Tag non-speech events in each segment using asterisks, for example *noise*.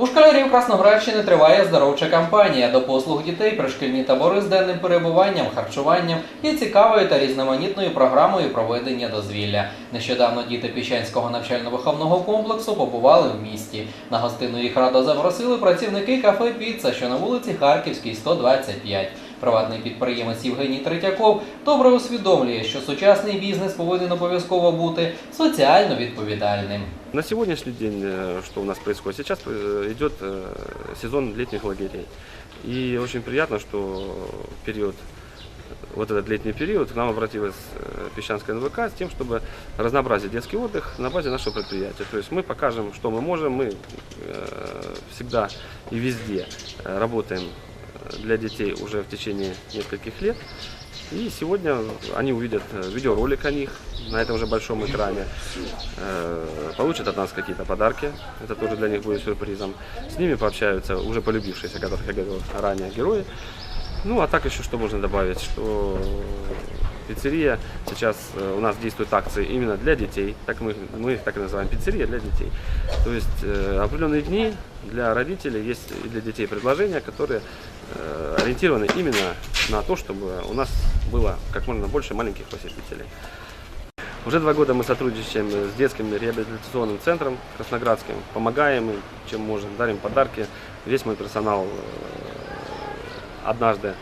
У школярів Красноградщини триває здоровча кампанія до послуг дітей пришкільні табори з денним перебуванням, харчуванням і цікавою та різноманітною програмою проведення дозвілля. Нещодавно діти Піщанського навчально-виховного комплексу побували в місті. На гостину їх радо запросили працівники кафе Піца, що на вулиці Харківській, 125. Приватний підприємець Євгеній Третьяков добре усвідомлює, що сучасний бізнес повинен обов'язково бути соціально відповідальним. На сегодняшний день, э, что у нас происходит? Сейчас э, идет э, сезон летних лагерей. И очень приятно, что в период, вот этот летний период, к нам обратилась э, Песчанская НВК с тем, чтобы разнообразить детский отдых на базе нашего предприятия. То есть мы покажем, что мы можем, мы э, всегда и везде э, работаем э, для детей уже в течение нескольких лет. И сегодня они увидят э, видеоролик о них на этом же большом экране, э, получат от нас какие-то подарки, это тоже для них будет сюрпризом. С ними пообщаются уже полюбившиеся, которых я говорил ранее, герои. Ну, а так еще что можно добавить, что пиццерия сейчас э, у нас действуют акции именно для детей, так мы, мы их так и называем, пиццерия для детей. То есть э, определенные дни для родителей есть и для детей предложения, которые э, ориентированы именно на то, чтобы у нас было как можно больше маленьких посетителей. Уже два года мы сотрудничаем с детским реабилитационным центром Красноградским, помогаем им, чем можем, дарим подарки. Весь мой персонал однажды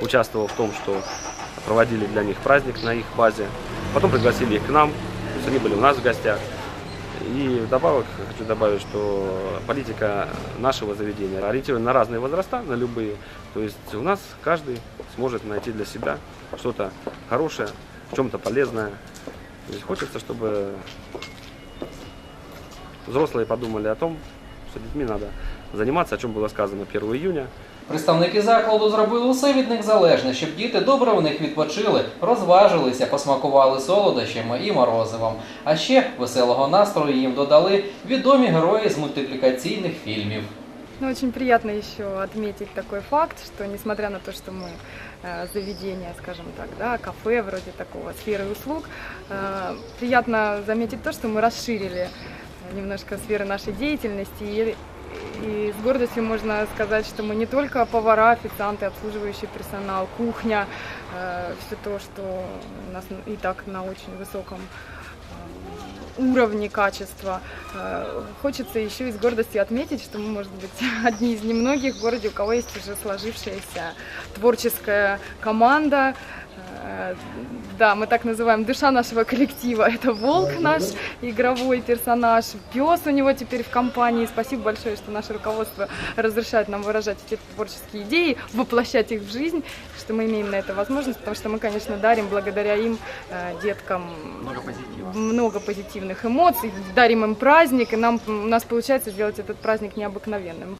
участвовал в том, что проводили для них праздник на их базе. Потом пригласили их к нам, то есть они были у нас в гостях. И вдобавок хочу добавить, что политика нашего заведения ориентирована на разные возраста, на любые. То есть у нас каждый сможет найти для себя что-то хорошее, в чем-то полезное. То есть хочется, чтобы взрослые подумали о том, что детьми надо заниматься, о чем было сказано 1 июня. Представники закладу зробили усе від них залежне, щоб діти добре в них відпочили, розважилися, посмакували солодощами і морозивом. А ще веселого настрою їм додали відомі герої з мультиплікаційних фільмів. Ну, очень приятно еще отметить такой факт, что несмотря на то, что мы э, заведение, скажем так, да, кафе вроде такого, сферы услуг, э, приятно заметить то, что мы расширили немножко сферы нашей деятельности и, и с гордостью можно сказать, что мы не только повара, официанты, обслуживающий персонал, кухня, все то, что у нас и так на очень высоком э, уровне качества. Э, Хочется еще и с гордостью отметить, что мы, может быть, *laughs* одни из немногих в городе, у кого есть уже сложившаяся творческая команда. Э, Да, мы так называем душа нашего коллектива. *laughs* Это волк наш, игровой персонаж, пес у него теперь в компании. Спасибо большое, что наше руководство разрешает нам выражать эти творческие идеи, воплощать их в жизнь, что мы имеем на это возможность, потому что мы, конечно, дарим благодаря им э, деткам много позитивных эмоций, дарим им праздник, и нам, у нас получается сделать этот праздник необыкновенным.